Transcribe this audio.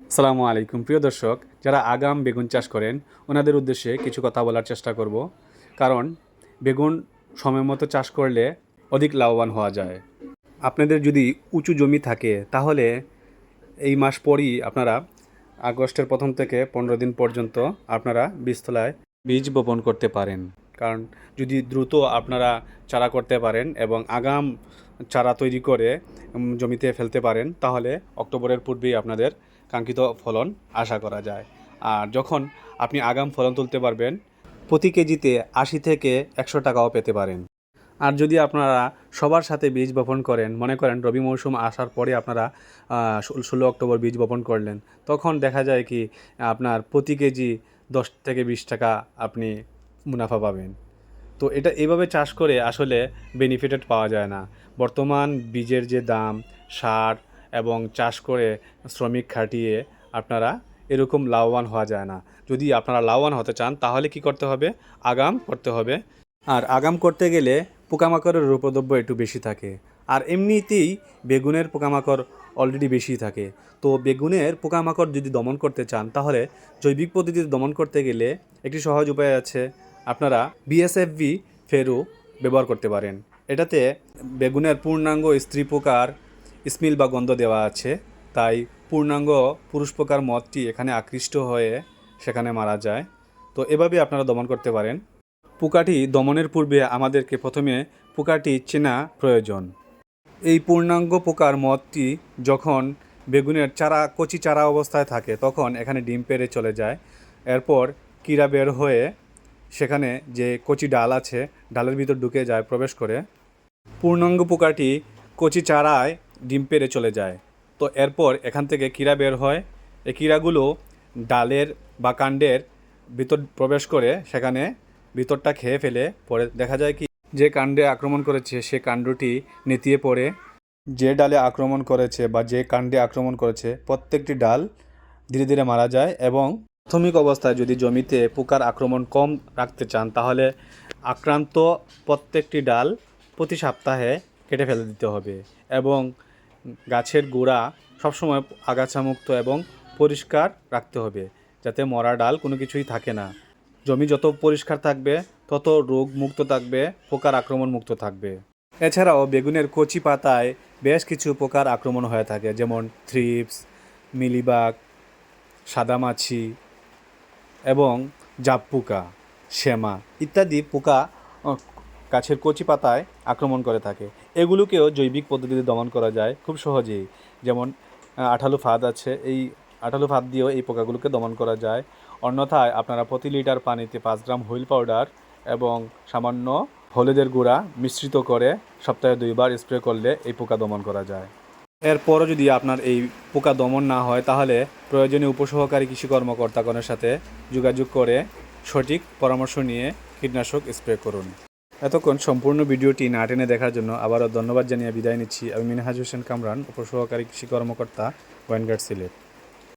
সালামু আলাইকুম। প্রিয় দর্শক, যারা আগাম বেগুন চাষ করেন, ওনাদের উদ্দেশ্যে কিছু কথা বলার চেষ্টা করব। কারণ, বেগুন সময় মতো চাষ করলে অধিক লাভবান হওয়া যায়। আপনাদের যদি উঁচু জমি থাকে, তাহলে এই মাস পরই আপনারা আগস্টের প্রথম থেকে পনেরো দিন পর্যন্ত আপনারা বীজতলায় বীজ বপন করতে পারেন। কারণ, যদি দ্রুত আপনারা চারা করতে পারেন এবং আগাম চারা তৈরি করে জমিতে ফেলতে পারেন, তাহলে অক্টোবরের পূর্বেই আপনাদের কাঙ্ক্ষিত ফলন আশা করা যায়। আর যখন আপনি আগাম ফলন তুলতে পারবেন, প্রতি কেজিতে আশি থেকে একশো টাকাও পেতে পারেন। আর যদি আপনারা সবার সাথে বীজ বপন করেন, মনে করেন রবি মৌসুম আসার পরে আপনারা ষোলো অক্টোবর বীজ বপন করলেন, তখন দেখা যায় কি আপনার প্রতি কেজি দশ থেকে বিশ টাকা আপনি মুনাফা পাবেন। তো এটা এভাবে চাষ করে আসলে বেনিফিটেড পাওয়া যায় না। বর্তমান বীজের যে দাম, সার এবং চাষ করে শ্রমিক খাটিয়ে আপনারা এরকম লাভবান হওয়া যায় না। যদি আপনারা লাভবান হতে চান, তাহলে কি করতে হবে? আগাম করতে হবে। আর আগাম করতে গেলে পোকামাকড়ের উপদ্রব্য একটু বেশি থাকে। আর এমনিতেই বেগুনের পোকামাকড় অলরেডি বেশি থাকে। তো বেগুনের পোকামাকড় যদি দমন করতে চান, তাহলে জৈবিক পদ্ধতিতে দমন করতে গেলে একটি সহজ উপায় আছে। আপনারা বিএসএফভি ফেরু ব্যবহার করতে পারেন। এটাতে বেগুনের পূর্ণাঙ্গ স্ত্রী পোকার স্মিল বা গন্ধ দেওয়া আছে, তাই পূর্ণাঙ্গ পুরুষ পোকার মদটি এখানে আকৃষ্ট হয়ে সেখানে মারা যায়। তো এভাবে আপনারা দমন করতে পারেন। পোকাটি দমনের পূর্বে আমাদেরকে প্রথমে পোকাটি চেনা প্রয়োজন। এই পূর্ণাঙ্গ পোকার মদটি যখন বেগুনের চারা, কচি চারা অবস্থায় থাকে, তখন এখানে ডিম পেড়ে চলে যায়। এরপর কিরা বের হয়ে সেখানে যে কচি ডাল আছে, ডালের ভিতর ঢুকে যায় প্রবেশ করে। পূর্ণাঙ্গ পোকাটি কচি চারায় ডিম পেড়ে চলে যায়। তো এরপর এখান থেকে কীরা বের হয়? এই কীরাগুলো ডালের বা কাণ্ডের ভিতর প্রবেশ করে, সেখানে ভিতরটা খেয়ে ফেলে, পরে দেখা যায় কি যে কাণ্ডে আক্রমণ করেছে, সে কাণ্ডটি নেতিয়ে পড়ে। যে ডালে আক্রমণ করেছে বা যে কাণ্ডে আক্রমণ করেছে, প্রত্যেকটি ডাল ধীরে ধীরে মারা যায় এবং প্রাথমিক অবস্থায় যদি জমিতে পোকার আক্রমণ কম রাখতে চান, তাহলে আক্রান্ত প্রত্যেকটি ডাল প্রতি সপ্তাহে কেটে ফেলে দিতে হবে। এবং গাছের গোড়া সবসময় আগাছামুক্ত এবং পরিষ্কার রাখতে হবে, যাতে মরা ডাল কোনো কিছুই থাকে না। জমি যত পরিষ্কার থাকবে, তত রোগ মুক্ত থাকবে, পোকার আক্রমণ মুক্ত থাকবে। এছাড়াও বেগুনের কচি পাতায় বেশ কিছু পোকার আক্রমণ হয়ে থাকে, যেমন থ্রিপস, মিলিবাগ, সাদামাছি এবং জাপ পোকা শ্যামা ইত্যাদি পোকা গাছের কচি পাতায় আক্রমণ করে থাকে। এগুলোকেও জৈবিক পদ্ধতিতে দমন করা যায় খুব সহজেই। যেমন আঠালো ফাঁদ আছে, এই আঠালো ফাঁদ দিয়েও এই পোকাগুলোকে দমন করা যায়। অন্যথায় আপনারা প্রতি লিটার পানিতে পাঁচ গ্রাম হুইল পাউডার এবং সামান্য হলুদের গুঁড়া মিশ্রিত করে সপ্তাহে দুইবার স্প্রে করলে এই পোকা দমন করা যায়। এরপরও যদি আপনার এই পোকা দমন না হয়, তাহলে প্রয়োজনীয় উপসহকারী কৃষি কর্মকর্তাগণের সাথে যোগাযোগ করে সঠিক পরামর্শ নিয়ে কীটনাশক স্প্রে করুন। এতক্ষণ সম্পূর্ণ ভিডিওটি না টেনে দেখার জন্য আবারও ধন্যবাদ জানিয়ে বিদায় নিচ্ছি। আমি মিনহাজ হোসেন কামরান, উপসহকারী কৃষি কর্মকর্তা গোয়েনঘাট সিলেট।